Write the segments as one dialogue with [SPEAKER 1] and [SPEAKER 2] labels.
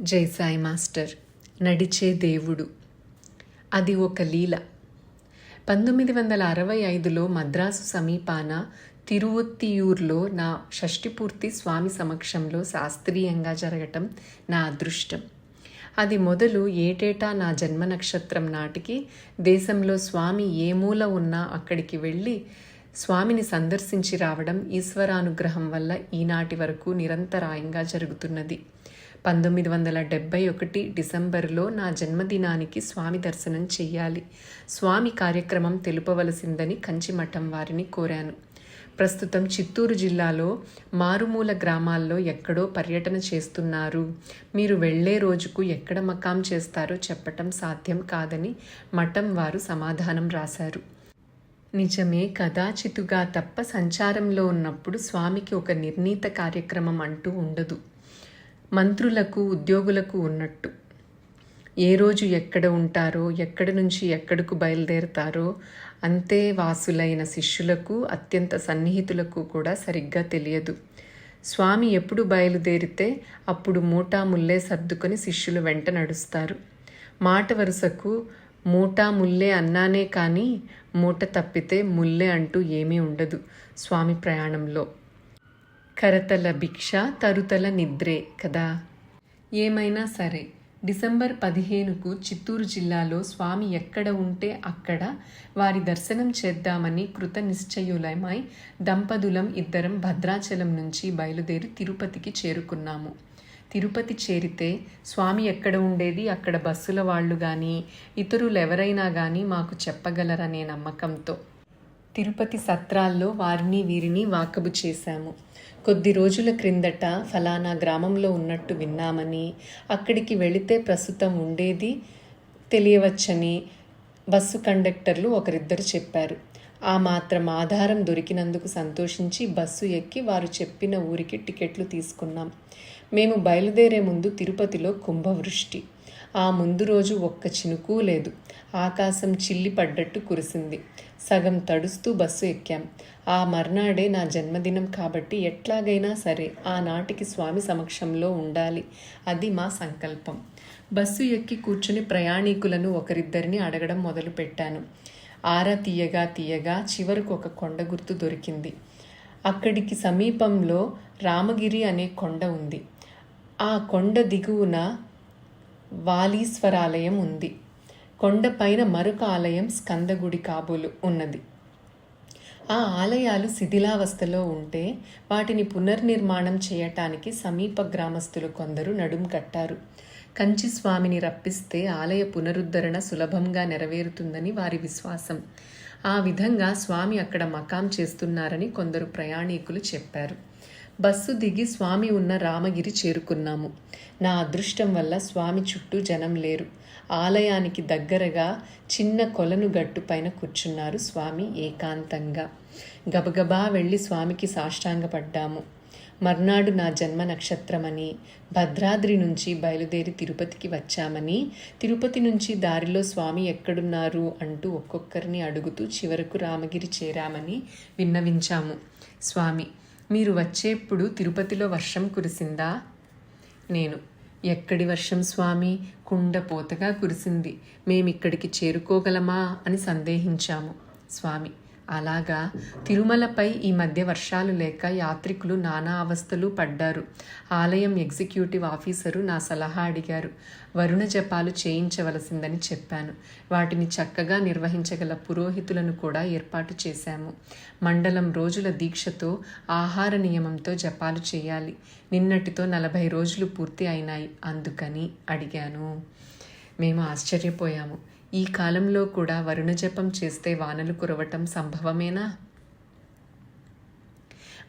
[SPEAKER 1] జై సాయి మాస్టర్ నడిచే దేవుడు. అది ఒక లీల. పంతొమ్మిది వందల అరవై ఐదులో మద్రాసు సమీపాన తిరువొత్తియూర్లో నా షష్టిపూర్తి స్వామి సమక్షంలో శాస్త్రీయంగా జరగటం నా అదృష్టం. అది మొదలు ఏటేటా నా జన్మ నక్షత్రం నాటికి దేశంలో స్వామి ఏ మూల ఉన్నా అక్కడికి వెళ్ళి స్వామిని సందర్శించి రావడం ఈశ్వరానుగ్రహం వల్ల ఈనాటి వరకు నిరంతరాయంగా జరుగుతున్నది. పంతొమ్మిది వందల డెబ్బై ఒకటి డిసెంబర్లో నా జన్మదినానికి స్వామి దర్శనం చెయ్యాలి. స్వామి కార్యక్రమం తెలుపవలసిందని కంచిమఠం వారిని కోరాను. ప్రస్తుతం చిత్తూరు జిల్లాలో మారుమూల గ్రామాల్లో ఎక్కడో పర్యటన చేస్తున్నారు. మీరు వెళ్ళే రోజుకు ఎక్కడ మకాం చేస్తారో చెప్పటం సాధ్యం కాదని మఠం వారు సమాధానం రాశారు. నిజమే కదాచితుగా తప్ప సంచారంలో ఉన్నప్పుడు స్వామికి ఒక నిర్ణీత కార్యక్రమం అంటూ ఉండదు. మంత్రులకు ఉద్యోగులకు ఉన్నట్టు. ఏ రోజు ఎక్కడ ఉంటారో ఎక్కడ నుంచి ఎక్కడకు బయలుదేరతారో అంతే వాసులైన శిష్యులకు అత్యంత సన్నిహితులకు కూడా సరిగ్గా తెలియదు. స్వామి ఎప్పుడు బయలుదేరితే అప్పుడు మూటా ముల్లే సర్దుకొని శిష్యులు వెంట నడుస్తారు. మాట వరుసకు మూట ముల్లే అన్నానే కానీ మూట తప్పితే ముల్లె అంటూ ఏమీ ఉండదు స్వామి ప్రయాణంలో. కరతల భిక్ష తరుతల నిద్రే కదా? ఏమైనా సరే డిసెంబర్ పదిహేనుకు చిత్తూరు జిల్లాలో స్వామి ఎక్కడ ఉంటే అక్కడ వారి దర్శనం చేద్దామని కృత నిశ్చయులమై దంపతులం ఇద్దరం భద్రాచలం నుంచి బయలుదేరి తిరుపతికి చేరుకున్నాము. తిరుపతి చేరితే స్వామి ఎక్కడ ఉండేది? అక్కడ బస్సుల వాళ్ళు కానీ ఇతరులు ఎవరైనా కానీ మాకు చెప్పగలరనే నమ్మకంతో తిరుపతి సత్రాల్లో వారిని వీరిని వాకబు చేశాము. కొద్ది రోజుల క్రిందట ఫలానా గ్రామంలో ఉన్నట్టు విన్నామని అక్కడికి వెళితే ప్రస్తుతం ఉండేది తెలియవచ్చని బస్సు కండక్టర్లు ఒకరిద్దరు చెప్పారు. ఆ మాత్రం ఆధారం దొరికినందుకు సంతోషించి బస్సు ఎక్కి వారు చెప్పిన ఊరికి టికెట్లు తీసుకున్నాం. మేము బయలుదేరే ముందు తిరుపతిలో కుంభవృష్టి. ఆ ముందు రోజు ఒక్క చినుకు లేదు. ఆకాశం చిల్లి పడ్డట్టు కురిసింది. సగం తడుస్తూ బస్సు ఎక్కాం. ఆ మర్నాడే నా జన్మదినం కాబట్టి ఎట్లాగైనా సరే ఆనాటికి స్వామి సమక్షంలో ఉండాలి. అది మా సంకల్పం. బస్సు ఎక్కి కూర్చుని ప్రయాణికులను ఒకరిద్దరిని అడగడం మొదలుపెట్టాను. ఆరా తీయగా తీయగా చివరకు ఒక కొండ గుర్తు దొరికింది. అక్కడికి సమీపంలో రామగిరి అనే కొండ ఉంది. ఆ కొండ దిగువన వాలీశ్వరాలయం ఉంది. కొండపైన మరొక ఆలయం స్కందగుడి కాబోలు ఉన్నది. ఆ ఆలయాలు శిథిలావస్థలో ఉంటే వాటిని పునర్నిర్మాణం చేయటానికి సమీప గ్రామస్తులు కొందరు నడుం కట్టారు. కంచి స్వామిని రప్పిస్తే ఆలయ పునరుద్ధరణ సులభంగా నెరవేరుతుందని వారి విశ్వాసం. ఆ విధంగా స్వామి అక్కడ మకాం చేస్తున్నారని కొందరు ప్రయాణికులు చెప్పారు. బస్సు దిగి స్వామి ఉన్న రామగిరి చేరుకున్నాము. నా అదృష్టం వల్ల స్వామి చుట్టూ జనం లేరు. ఆలయానికి దగ్గరగా చిన్న కొలను గట్టు పైన కూర్చున్నారు స్వామి ఏకాంతంగా. గబగబా వెళ్ళి స్వామికి సాష్టాంగపడ్డాము. మర్నాడు నా జన్మ నక్షత్రమని భద్రాద్రి నుంచి బయలుదేరి తిరుపతికి వచ్చామని తిరుపతి నుంచి దారిలో స్వామి ఎక్కడున్నారు అంటూ ఒక్కొక్కరిని అడుగుతూ చివరకు రామగిరి చేరామని విన్నవించాము. స్వామి మీరు వచ్చేప్పుడు తిరుపతిలో వర్షం కురిసిందా? నేను. ఎక్కడి వర్షం స్వామి? కుండ పోతగా కురిసింది. మేమిక్కడికి చేరుకోగలమా? అని సందేహించాము. స్వామి అలాగా తిరుమలపై ఈ మధ్య వర్షాలు లేక యాత్రికులు నానా అవస్థలు పడ్డారు. ఆలయం ఎగ్జిక్యూటివ్ ఆఫీసరు నా సలహా అడిగారు. వరుణ జపాలు చేయించవలసిందని చెప్పాను. వాటిని చక్కగా నిర్వహించగల పురోహితులను కూడా ఏర్పాటు చేశాము. మండలం రోజుల దీక్షతో ఆహార నియమంతో జపాలు చేయాలి. నిన్నటితో నలభై రోజులు పూర్తి అయినాయి. అందుకని అడిగాను. మేము ఆశ్చర్యపోయాము. ఈ కాలంలో కూడా వరుణ జపం చేస్తే వానలు కురవటం సంభవమేనా?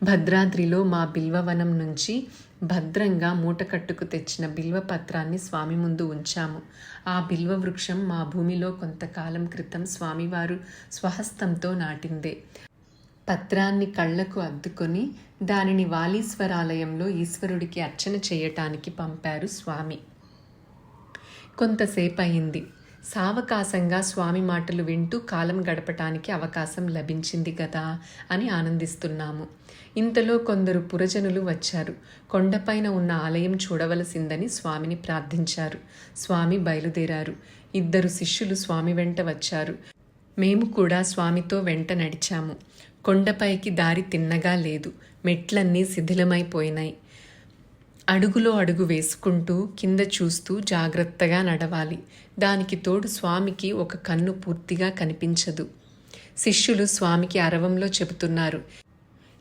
[SPEAKER 1] భద్రాద్రిలో మా బిల్వవనం నుంచి భద్రంగా మూటకట్టుకు తెచ్చిన బిల్వ పత్రాన్ని స్వామి ముందు ఉంచాము. ఆ బిల్వ వృక్షం మా భూమిలో కొంతకాలం క్రితం స్వామివారు స్వహస్తంతో నాటిందే. పత్రాన్ని కళ్ళకు అద్దుకొని దానిని వాలీశ్వరాలయంలో ఈశ్వరుడికి అర్చన చేయటానికి పంపారు స్వామి. కొంతసేపు అయింది సావకాశంగా స్వామి మాటలు వింటూ కాలం గడపటానికి అవకాశం లభించింది కదా అని ఆనందిస్తున్నాము. ఇంతలో కొందరు పురజనులు వచ్చారు. కొండపైన ఉన్న ఆలయం చూడవలసిందని స్వామిని ప్రార్థించారు. స్వామి బయలుదేరారు. ఇద్దరు శిష్యులు స్వామి వెంట వచ్చారు. మేము కూడా స్వామితో వెంట నడిచాము. కొండపైకి దారి తిన్నగా లేదు. మెట్లన్నీ శిథిలమైపోయినాయి. అడుగులో అడుగు వేసుకుంటూ కింద చూస్తూ జాగ్రత్తగా నడవాలి. దానికి తోడు స్వామికి ఒక కన్ను పూర్తిగా కనిపించదు. శిష్యులు స్వామికి అరవంలో చెబుతున్నారు.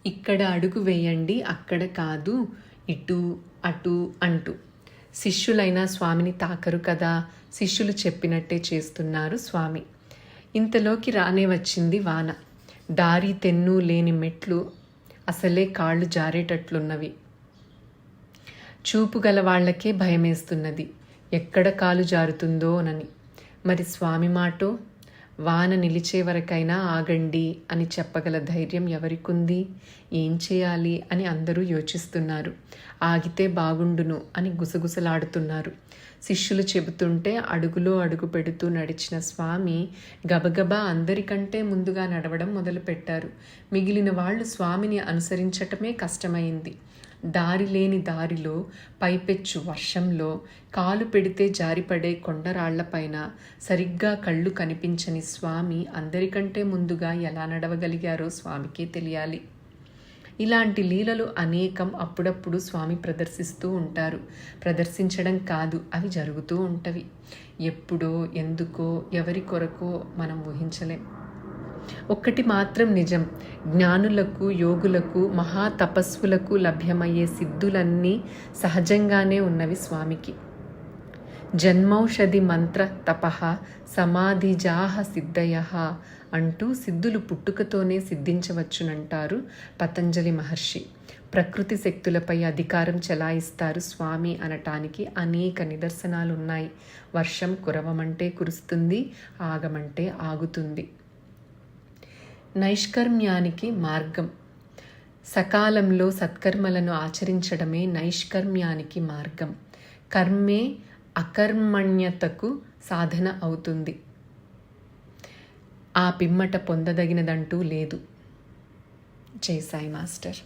[SPEAKER 1] ఇక్కడ అడుగు వేయండి అక్కడ కాదు ఇటు అటు అంటూ. శిష్యులైనా స్వామిని తాకరు కదా శిష్యులు చెప్పినట్టే చేస్తున్నారు స్వామి. ఇంతలోకి రానే వచ్చింది వాన. దారి తెన్ను లేని మెట్లు అసలే కాళ్ళు జారేటట్లున్నవి. చూపు గల వాళ్ళకే భయమేస్తున్నది. ఎక్కడ కాలు జారుతుందోనని మరి స్వామి మాటో వాన నిలిచే వరకైనా ఆగండి అని చెప్పగల ధైర్యం ఎవరికుంది? ఏం చేయాలి అని అందరూ యోచిస్తున్నారు. ఆగితే బాగుండును అని గుసగుసలాడుతున్నారు. శిష్యులు చెబుతుంటే అడుగులో అడుగు పెడుతూ నడిచిన స్వామి గబగబా అందరికంటే ముందుగా నడవడం మొదలుపెట్టారు. మిగిలిన వాళ్ళు స్వామిని అనుసరించటమే కష్టమైంది. దారి లేని దారిలో పైపెచ్చు వర్షంలో కాలు పెడితే జారిపడే కొండరాళ్ళపైన సరిగ్గా కళ్ళు కనిపించని స్వామి అందరికంటే ముందుగా ఎలా నడవగలిగారో స్వామికే తెలియాలి. ఇలాంటి లీలలు అనేకం అప్పుడప్పుడు స్వామి ప్రదర్శిస్తూ ఉంటారు. ప్రదర్శించడం కాదు అవి జరుగుతూ ఉంటవి. ఎప్పుడో ఎందుకో ఎవరి కొరకో మనం ఊహించలేం. ఒక్కటి మాత్రం నిజం. జ్ఞానులకు యోగులకు మహా తపస్సులకు లభ్యమయ్యే సిద్ధులన్నీ సహజంగానే ఉన్నవి స్వామికి. జన్మౌషధి మంత్ర తప సమాధిజాహ సిద్ధయ అంటూ సిద్ధులు పుట్టుకతోనే సిద్ధించవచ్చునంటారు పతంజలి మహర్షి. ప్రకృతి శక్తులపై అధికారం చెలాయిస్తారు స్వామి అనటానికి అనేక నిదర్శనాలు ఉన్నాయి వర్షం కురవమంటే కురుస్తుంది ఆగమంటే ఆగుతుంది. నైష్కర్మ్యానికి మార్గం. సకాలంలో సత్కర్మలను ఆచరించడమే నైష్కర్మ్యానికి మార్గం. కర్మే అకర్మణ్యతకు సాధన అవుతుంది. ఆ పిమ్మట పొందదగినదంటూ లేదు. జై సాయి మాస్టర్.